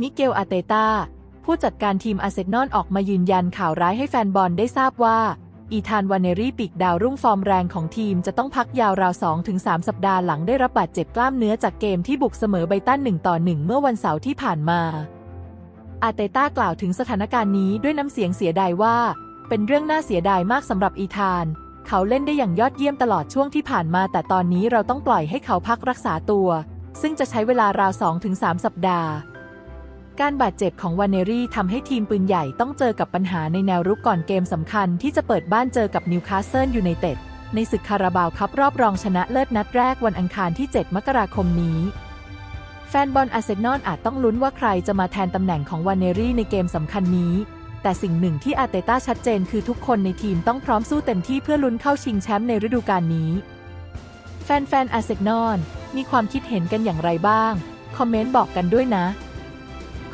มิเกลอาเตตาผู้จัดการทีมอาร์เซนอลออกมายืนยันข่าวร้ายให้แฟนบอลได้ทราบว่า อีธานวานเนรี่ปีกดาวรุ่งฟอร์มแรงของทีมจะต้องพักยาวราว 2-3 สัปดาห์หลังได้รับบาดเจ็บกล้ามเนื้อจากเกมที่บุกเสมอไบตัน1ต่อ1เมื่อวันเสาร์ที่ผ่านมา อาเตต้ากล่าวถึงสถานการณ์นี้ด้วยน้ำเสียงเสียดายว่า เป็นเรื่องน่าเสียดายมากสำหรับอีธาน เขาเล่นได้อย่างยอดเยี่ยมตลอดช่วงที่ผ่านมา แต่ตอนนี้เราต้องปล่อยให้เขาพักรักษาตัว ซึ่งจะใช้เวลาราว 2-3 สัปดาห์ การบาดเจ็บของวานเนรี่ทำให้ทีมปืนใหญ่ต้องเจอกับปัญหาในแนวรุกก่อนเกมสำคัญที่จะเปิดบ้านเจอกับนิวคาสเซิลยูไนเต็ดในศึกคาราบาวคัพรอบรองชนะเลิศนัดแรกวันอังคารที่ 7 มกราคมนี้ แฟนบอลอาร์เซนอลอาจต้องลุ้นว่าใครจะมาแทนตำแหน่งของวานเนรี่ในเกมสำคัญนี้ แต่สิ่งหนึ่งที่อาเตต้าชัดเจนคือทุกคนในทีมต้องพร้อมสู้เต็มที่เพื่อลุ้นเข้าชิงแชมป์ในฤดูกาลนี้ แฟนๆอาร์เซนอลมีความคิดเห็นกันอย่างไรบ้าง คอมเมนต์บอกกันด้วยนะ